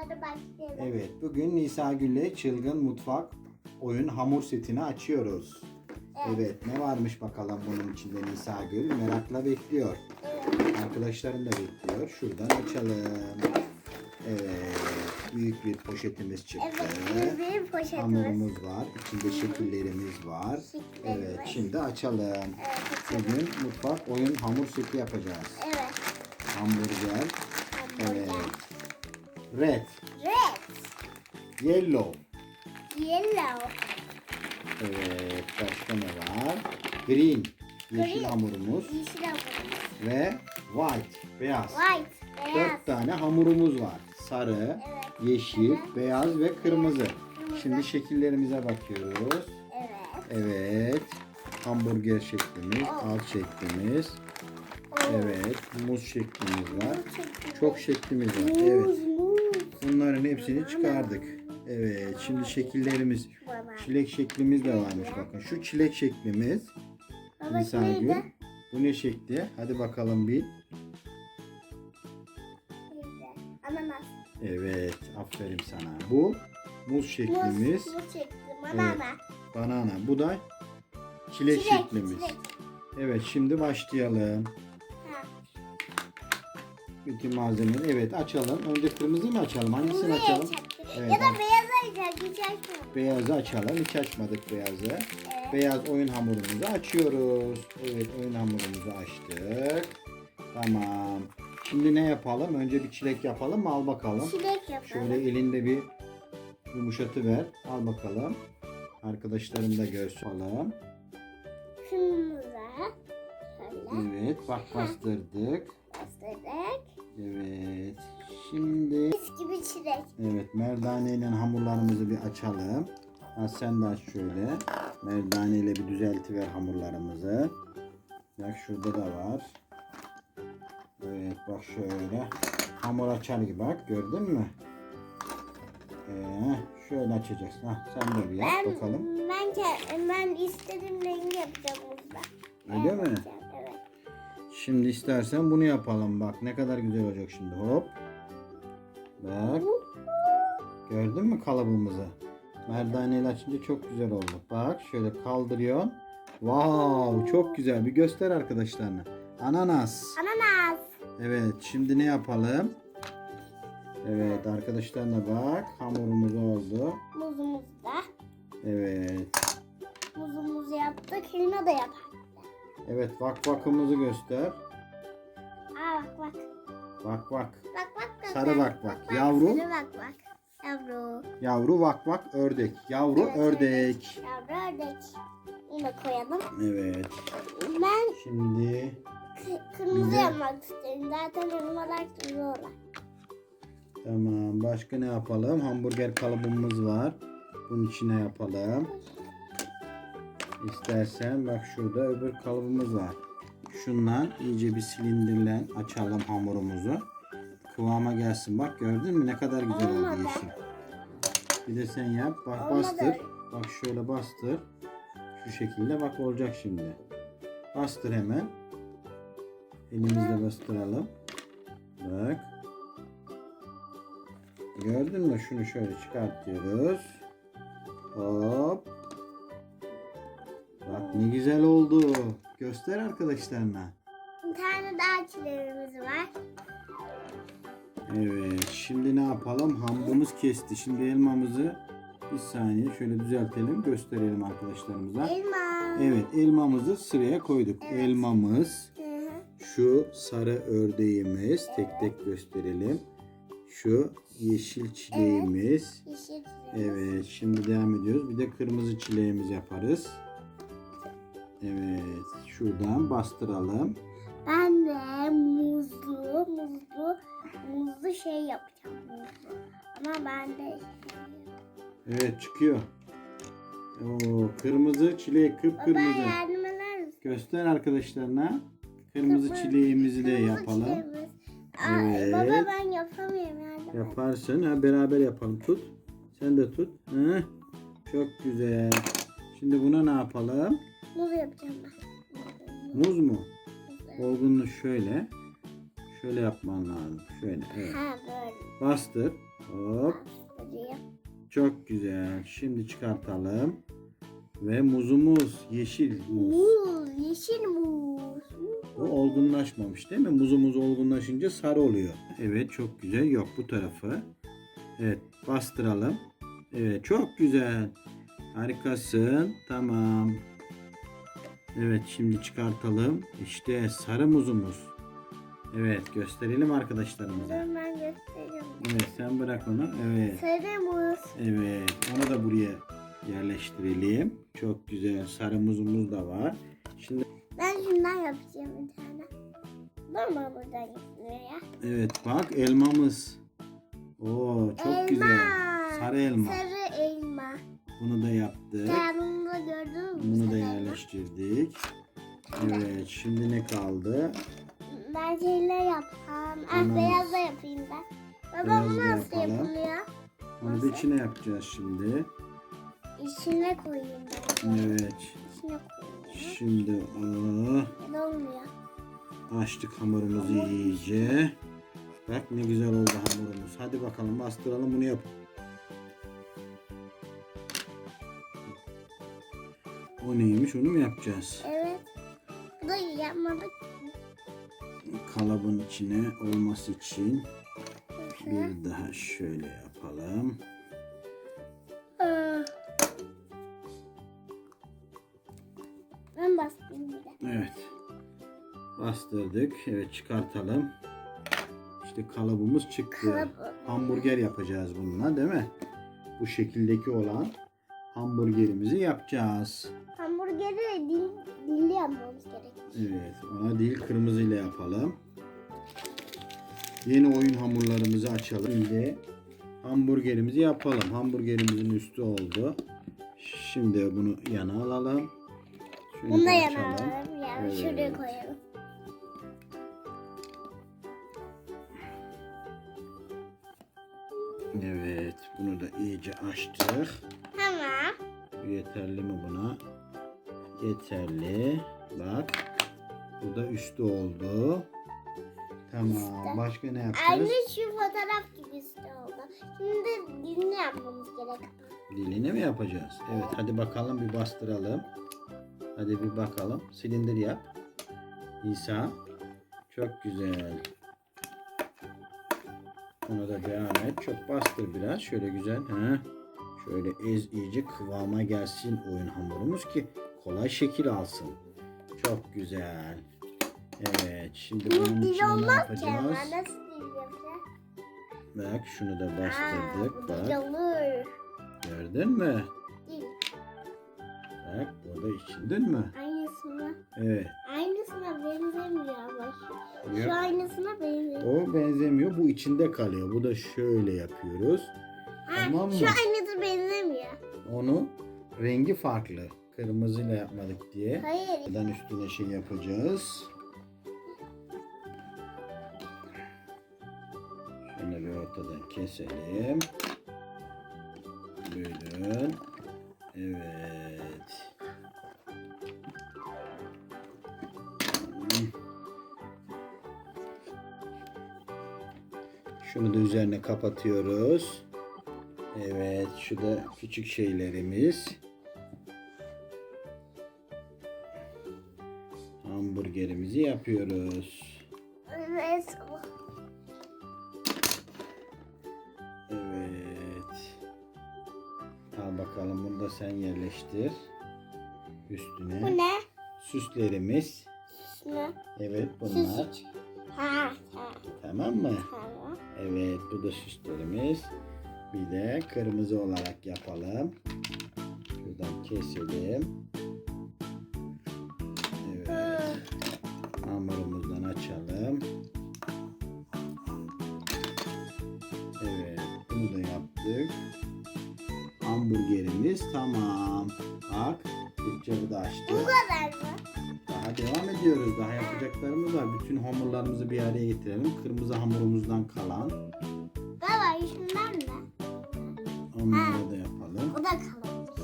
Hadi başlayalım. Evet, bugün Nisa Gül'le Çılgın Mutfak oyun hamur setini açıyoruz. Evet, ne varmış bakalım bunun içinde Nisa Gül merakla bekliyor. Evet. Arkadaşlarım da bekliyor. Şuradan açalım. Evet, büyük bir poşetimiz çıktı. Evet, bir, bir poşetimiz. Hamurumuz var, içinde şekillerimiz var. Şekillerimiz. Evet, şimdi açalım. Evet, açalım. Bugün mutfak oyun hamur seti yapacağız. Evet. Hamburger, Hamburger. Red, Red. yellow, Yellow. Evet, başka ne var? Green, yeşil Green. hamurumuz Yeşil hamurumuz. ve white, beyaz. White. Beyaz. Dört tane hamurumuz var. Sarı, Evet. yeşil, Evet. beyaz ve kırmızı. Kırmızı. Şimdi şekillerimize bakıyoruz. Evet. Evet, hamburger şeklimiz, Oh. alt şeklimiz. Oo. Evet, muz şeklimiz var. Muz şeklinde. Çok şeklimiz var. Muz, Evet. Bunların hepsini çıkardık. Evet, şimdi şekillerimiz, çilek şeklimiz de varmış bakın. Şu çilek şeklimiz. Baba Nisa neydi? Gül. Bu ne şekli? Hadi bakalım bir. Evet, aferin sana. Bu muz şeklimiz. Muz, muz şekli. Banana. Banana. Bu da çilek, Çilek, şeklimiz. çilek. Evet, şimdi başlayalım. Bütün malzemeleri. Evet, açalım. Önce kırmızıyı mı açalım? Hangisini Kırmızı açalım? Evet, Ya da bak. beyaz açacak. Hiç açmadım. Beyazı açalım. Hiç açmadık beyazı. Evet. Beyaz oyun hamurumuzu açıyoruz. Evet, oyun hamurumuzu açtık. Tamam. Şimdi ne yapalım? Önce bir çilek yapalım mı? Al bakalım. Çilek yapalım. Şöyle elinde bir yumuşatı ver. Al bakalım. Arkadaşlarım da görsün. Alalım. Kırmızı. Şöyle Evet bak bastırdık. Evet. Şimdi Mis gibi çilek. evet merdane ile hamurlarımızı bir açalım. Ha, sen de aç şöyle. Merdane ile bir düzeltiver hamurlarımızı. Bak şurada da var. Evet bak şöyle. Hamur açar gibi bak gördün mü? Ee, şöyle açacaksın. Ha, sen de bir yap Ben, bakalım. ben, ke- ben istediğim rengi yapacağım burada. Öyle mi? Yapacağım. Şimdi istersen bunu yapalım. Bak ne kadar güzel olacak şimdi. Hop. Bak. Gördün mü kalıbımızı? Merdaneyle açınca çok güzel oldu. Bak şöyle kaldırıyorsun. Wow çok güzel. Bir göster arkadaşlarına. Ananas. Ananas. Evet şimdi ne yapalım? Evet arkadaşlarına bak. Hamurumuz oldu. Muzumuz da. Evet. Muzumuzu yaptık. Helma da yapar. Evet vak vakımızı göster. Aa bak bak. Vak vak. Bak bak. bak, Sarı bak. vak. Yavru. Sarı bak bak. Yavru. Yavru vak vak ördek. Yavru Evet, ördek. Yavru ördek. Da koyalım. Evet. Ben Şimdi kı- kırmızı Güzel. yapmak isterim. Zaten elmalar duruyorlar. tamam. Başka ne yapalım? Hamburger kalıbımız var. Bunun içine yapalım. İstersen bak şurada öbür kalıbımız var. Şundan iyice bir silindirle açalım hamurumuzu. Kıvama gelsin. Bak gördün mü ne kadar güzel oldu yeşil. Bir de sen yap. Bak Olmadı. bastır. Bak şöyle bastır. Şu şekilde bak olacak şimdi. Bastır hemen. Elimizle bastıralım. Bak. Gördün mü? Şunu şöyle çıkartıyoruz. Hop. Bak ne güzel oldu. Göster arkadaşlarına. Bir tane daha çileğimiz var. Evet. Şimdi ne yapalım? Hamurumuz kesti. Şimdi elmamızı bir saniye şöyle düzeltelim. Gösterelim arkadaşlarımıza. Elma. Evet elmamızı sıraya koyduk. Evet. Elmamız, Hı hı. şu sarı ördeğimiz tek tek gösterelim. Şu yeşil çileğimiz. Yeşil çileğimiz. Evet şimdi devam ediyoruz. Bir de kırmızı çileğimiz yaparız. Evet şuradan bastıralım. Ben de muzlu, muzlu, muzlu şey yapacağım. Muzlu. Ama ben de Evet çıkıyor. Oo, kırmızı çilek Baba kıpkırmızı. yardım eder misin? Göster arkadaşlarına. Kırmızı Kırmızı- çileğimizi de Kırmızı yapalım. çileğimiz. Aa, Evet. Baba ben yapamıyorum yardım et. Yaparsın. Ha, beraber yapalım. Tut. Sen de tut. Hı. Çok güzel. Şimdi buna ne yapalım? Muz yapacağım ben. Muz mu? Muz. Olgunluğu şöyle. Şöyle yapman lazım. Şöyle evet. Ha böyle. Bastır. Hop. Çok güzel. Şimdi çıkartalım. Ve muzumuz yeşil muz. Muz, yeşil muz. O olgunlaşmamış değil mi? Muzumuz olgunlaşınca sarı oluyor. Evet çok güzel. Yok bu tarafı. Evet bastıralım. Evet çok güzel. Harikasın. Tamam. Evet şimdi çıkartalım. İşte sarı muzumuz. Evet gösterelim arkadaşlarımıza. Dur ben göstereyim. Evet sen bırak onu. Evet. Sarı muz. Evet, onu da buraya yerleştirelim. Çok güzel sarı muzumuz da var. Şimdi Ben şundan yapacağım bir tane. Durma buradan gitmiyor ya. evet bak elmamız. Oo çok elma. güzel. Sarı elma. Sarı elma. Bunu da yaptık. Sen bunu da gördün mü? Bunu da elma? Yerleştirdik. Evet, şimdi ne kaldı? Ben şeyler yapacağım. Ah Tamam. beyaz da yapayım ben. Baba Beyaz bu da nasıl yapalım. yapılıyor? Onu da içine yapacağız şimdi. İçine koyayım ben. Evet. İçine koyayım. Şimdi aa, Ne olmuyor? açtık hamurumuzu iyice. Bak ne güzel oldu hamurumuz. Hadi bakalım bastıralım bunu yap. O neymiş onu mu yapacağız? Evet. Bu da yapmadık. Kalıbın içine olması için bir daha şöyle yapalım. Aa. Ben bastım bir de. Evet. Bastırdık. Evet çıkartalım. İşte kalıbımız çıktı. Kalıp- Hamburger yapacağız bununla değil mi? Bu şekildeki olan hamburgerimizi yapacağız. Evet, ona değil kırmızıyla yapalım. Yeni oyun hamurlarımızı açalım. Şimdi hamburgerimizi yapalım. Hamburgerimizin üstü oldu. Şimdi bunu yana alalım. Şöyle Bunu da açalım. yanarım. Yani şuraya Evet. koyalım. Evet, bunu da iyice açtık. Tamam. Yeterli mi buna? Yeterli. Bak. Bu da üstü oldu. Tamam. İşte. Başka ne Aynı yapacağız? şu fotoğraf gibi işte oldu. Şimdi dilini yapmamız gerek. Dilini mi yapacağız? Evet hadi bakalım bir bastıralım. Hadi bir bakalım. Silindir yap. İsa. Çok güzel. Ona da devam et. Çok bastır biraz. Şöyle güzel. Ha. Şöyle ez iyice kıvama gelsin oyun hamurumuz ki kolay şekil alsın. Çok güzel. Evet. Şimdi Bu bunun dil içine ne yapacağız? Bak şunu da Aa, bastırdık. bu dil Bak. olur. Gördün mü? Dil. Bak burada içindin mi? Aynısına. Evet. Aynısına benzemiyor ama. Şu, şu aynısına benziyor. O benzemiyor. Bu içinde kalıyor. Bu da şöyle yapıyoruz. Ha, Tamam mı? Şu aynısı benzemiyor. Onu rengi farklı. Kırmızıyla yapmadık diye. Hayır. Buradan üstüne şey yapacağız. Şöyle bir ortadan keselim. Buyurun. Evet. Şunu da üzerine kapatıyoruz. Evet, şu da küçük şeylerimiz. Hamburgerimizi yapıyoruz. Evet. Evet. Al bakalım bunu da sen yerleştir. Üstüne. Bu ne? Süslerimiz. Ne? Evet bunlar. Süs. Ha, ha, Tamam mı? tamam. Evet bu da süslerimiz. Bir de kırmızı olarak yapalım. Şuradan keselim. Tamam. Bak Türkçe da açtık. Bu kadar mı? Daha devam ediyoruz. Daha yapacaklarımız var. Bütün hamurlarımızı bir araya getirelim. Kırmızı hamurumuzdan kalan. Baba şunlar ne? Onları da yapalım. O da kalmış.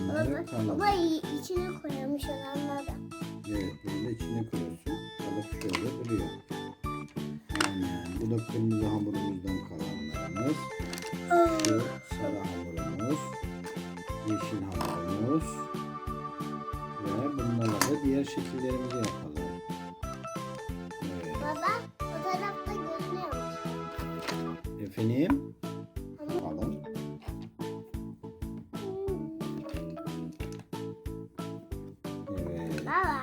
Bunları da i- içine koymuş olanlar da. Evet bunu da içine koyuyorsun. Kalıp şöyle duruyor. Bu da kırmızı hamurumuzdan şekillerimizi yapalım. Evet. Baba o tarafta görünüyor mu? Efendim? Bakalım. Evet. Baba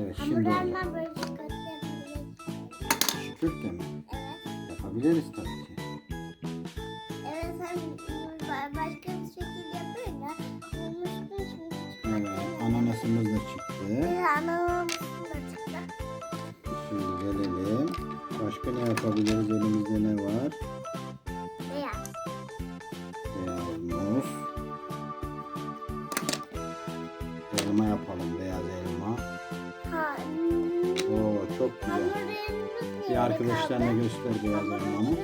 Evet şimdi hamurlarından böyle çıkartabiliriz. Şükürtle mi? Evet. Yapabiliriz tabii ki. Evet sen başka bir şekilde yapıyorsun ya. Bulmuştun şimdi Evet. Ananasımız da çıktı. Şimdi gelelim. Başka ne yapabiliriz? Elimizde ne var? Beyaz. Beyaz muz. Elma yapalım. Beyaz elma. Ha, Oo çok güzel. Bir arkadaşlarına göster beyaz elmanı.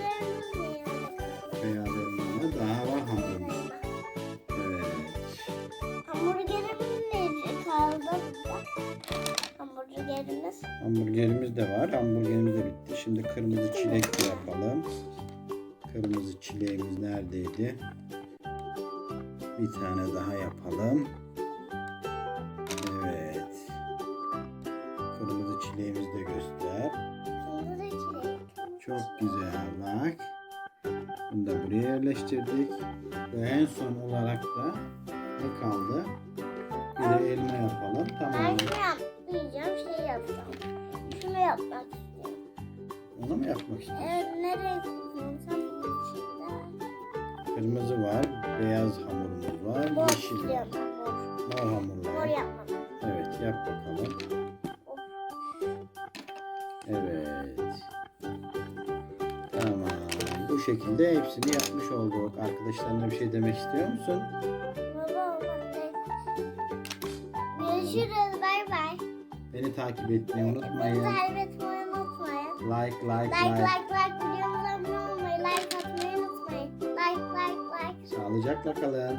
Hamburgerimiz. De var. Hamburgerimiz de bitti. Şimdi kırmızı çilek de yapalım. Kırmızı çileğimiz neredeydi? Bir tane daha yapalım. Evet. Kırmızı çileğimizi de göster. Kırmızı çilek. Çok güzel bak. Bunu da buraya yerleştirdik. Ve en son olarak da ne kaldı? Bir de elma yapalım. Ben Tamam. şey yapmayacağım, şey yapacağım. Yapmak istiyorum. Onu mu yapmak istiyorsun? Evet, nereye bunun içinde. Kırmızı var, beyaz hamurumuz var, Mor yeşil var. istiyorum ben, mor. Hamur Mor var. yapmam. Evet, yap bakalım. Evet. Tamam. Bu şekilde hepsini yapmış olduk. Arkadaşlarına bir şey demek istiyor musun? Baba olmaz. Görüşürüz. Beni takip etmeyi unutmayın. Bizi kaybetmeyi unutmayın. Like, like, Like, like. like, like. Videomuza abone olmayı, like atmayı unutmayın. Like, like, like. Sağlıcakla kalın.